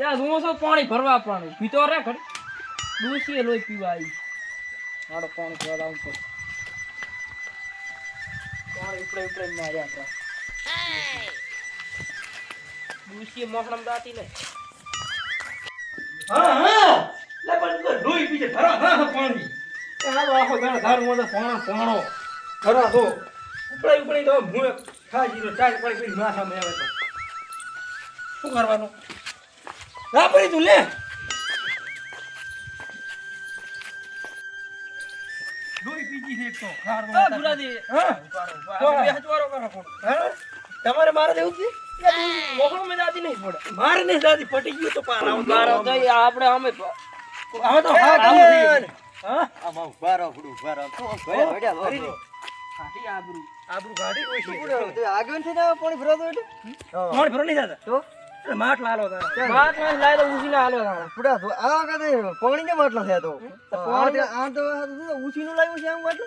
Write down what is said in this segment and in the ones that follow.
યાર, હું તો પાણી ભરવા પાણી પીતો રે ઘડી. ડોસીએ લોહી પીવા આવી. મારો પાણી ભરવા આવું પડે પાણી ઉપડે ઉપડે માર્યા આપણા ડોસીએ મોકળમ દાતી ને હા હા. લે, પણ તું લોહી પીજે ભરા. હા પાણી. હાલો, આખો દાડો ધાર મોઢે પાણો પાણો. ભરા દો ઉપડે ઉપડે તો ભૂ ખા જીરો ચાર પાણી પી માથા માં તો. શું કરવાનું? રા પડી તું લે. તો. હા હા? તમારે મારે દેવું છે? મોકળમમાં દાતી નહીં પડે. મારે નહીં દાદી પટી ગયું તો તો આપણે અમે હવે તો હા. હા? આમાં ઊભા રહો, ઊભા રહો. ખાટી આબરૂ. આબરૂ? તે આગળથી ના પાણી ભરાતો એટલે? મોણ ભરો નહીં દાદા. તો? એટલે માટ લાલો તારા. લાય તો ઉસીને હાલો તાણે. પૂરા આ વખતે પાણી કેમ થયા તો? પાણી આ તો લાવ્યું છે?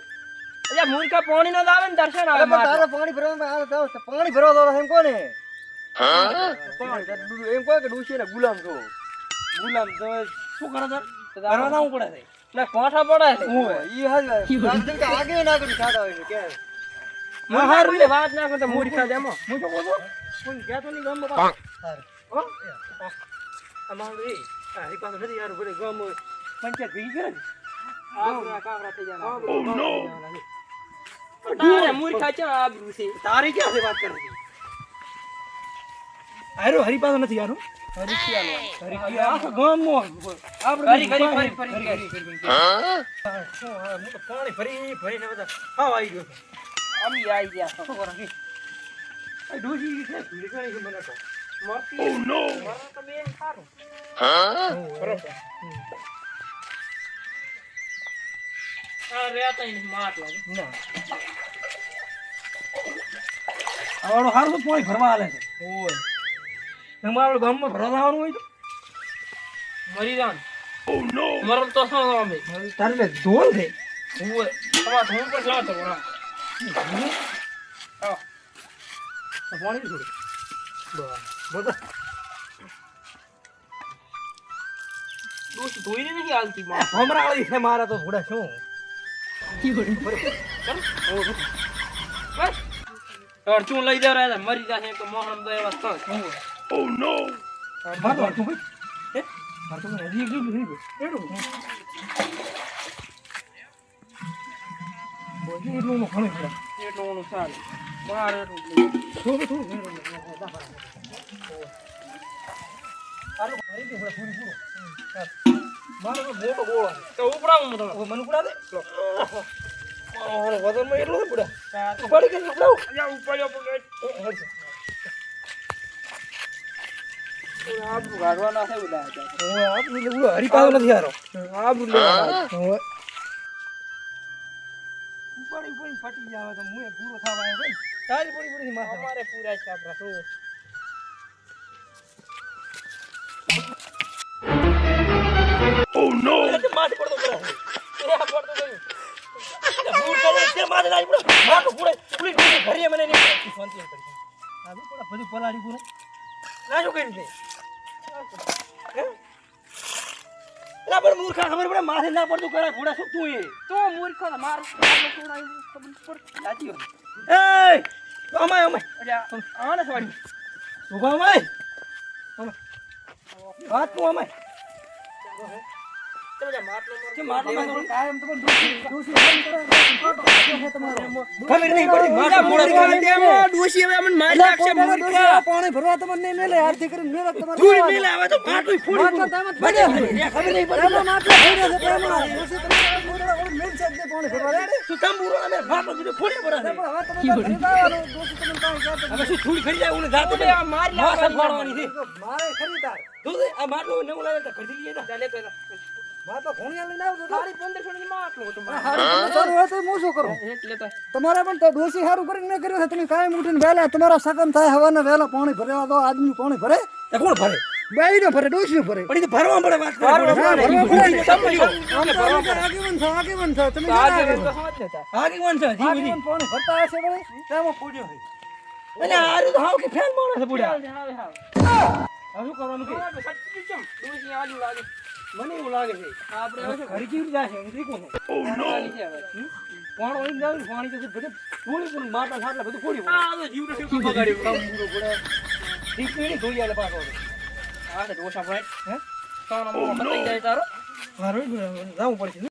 એટલે મૂર્ખા પાણી નો આવે ને દર્શન આવે તારે પાણી ભરવા તો પાણી ભરવા દો એમ કોને? એમ કહે કે ગુલામ છો? ગુલામ તો શું કરો તાર? કરવા ના પડે ના કોઠા પડે હું ઈ હાલ આગે ના કરી ખાતા હોય કે? વાત ના કરતા મૂર્ખા એમાં. હું તો કહું છું, કોઈ કહેતો નહીં ગામમાં પાછું. હો? આ મારું એ, આ હરી પાસે નથી યાર, બધે ગામ પંચાયત ભેગી કરે ને. આબરૂના કાવરા થઈ જવાના. તારે મૂર્ખા છે આબરૂ છે. તારી ક્યાં છે વાત કરવાની? હારું, હરી પાસે નથી યાર, હો. ફરી, ફરી, ફરી, ફરી, ફરી, ફરી, ફરી. હા, હા, હું તો પાણી ભરી ભરીને બધા હાવ આવી ગયો અમે આઈ ગયા. શું કરો ભીડ ઘણી છે મને તો. બેન સારું. બરોબર. આ લાગે. ના. હારું તો ભરવા આલે છે ઓય. આપણે ગામમાં ભરવા જવાનું હોય તો મરી જાન. મરણ તો શું અમે? તારે ધોલ છે ઓય. તમારા પર તો. પાણી ડોશી ધોઈને નથી હાલતી માં. ભમરા વાળી છે મારા તો થોડા શું. અડચું લઈ જાવ રહ્યા મરી જશે તો મોહન તો એવા સ્થળ એટલું છે બુડા. એટલે ઉડો નથી હારો. આબરૂ લેવાના. હવે ઉપાડી ઉપાડી ફાટી જાય તો મુએ પૂરો થવા આવ્યો ભાઈ તારી પડી પડી માથા. અમારે પૂરા છે આપણા શું? એટલે માથે પડતો પડે. એ આ પડતું ગયું. ભૂલ કરે તે માથે લાગી પડે. માથું પૂરે. પૂરી પૂરી ઘરે મને નહીં. શાંતિ કરી આવું બધું પલાળી પૂરું? ના શું કરી દે ના પણ મૂર્ખા ખબર પડે? માથે ના પડતું કરે ઘોડા શું તું એ? તો મૂર્ખ માર હોય. એ અમાય અમાય અલ્યા, આને છોડી. ઊભા અમાય વાત તું અમાય પણ છે. તેમાં ભરવા તમને નહીં મેલે. આરતી કરીને મેલે તમારે મેલે આવે તો માટલું ફોડી. તેમ પડે. ખબર નહીં પડતી એમાં માટલો છે તેમાં. પૂરો ઓલું મેલ છે જ પાણી ભરવા. રેડી? તું તંબુરો અમે માટલું બધું ફોડી પડે છે. હવે તમે આવવાનું. ડોશી તમને કાંઈ હવે શું થોડી ખરી જાય ઓલે જાતે આ મારી માથા છે. મારે ખરી તું આ માટલું નવું લાવે તો કરી લઈએ ને. તો તમારે પણ તો ડોશી સારું કરીને મેં કર્યું છે. તમે કાયમ ઉઠીને વહેલા તમારા સગન થાય હવાના વહેલા પાણી ભરેવા દો આદમી પાણી ભરે. કોણ ભરે? બેય ને ભરે ડોશી ભરે. પણ ભરવા પડે વાત ને. આગેવાન છો, આગેવાન છો. તમે આગેવાન? લેતા. આગેવાન પાણી ભરતા હશે વળી? તેમાં પૂજ્યો છે. અને આરું તો હાવ કે ફેન માણસ હાલ. હવે શું કરવાનું કે? ડોસી આજુ લાગે. મને એવું લાગે છે આપણે હવે ઘરે કેવી છે હું ત્રિકોણ છે કરવાનું છે હવે પાણી તો બધું ફોડી પણ માટા સાટલા બધું પડે. આ તો જીવનો ઠેકો બગાડ્યો. કામ પૂરો પડે. ધોઈ આલે પાછો આ તો ડોસા ભાઈ હે? તો બતાઈ જાય તારો. મારું જવું પડશે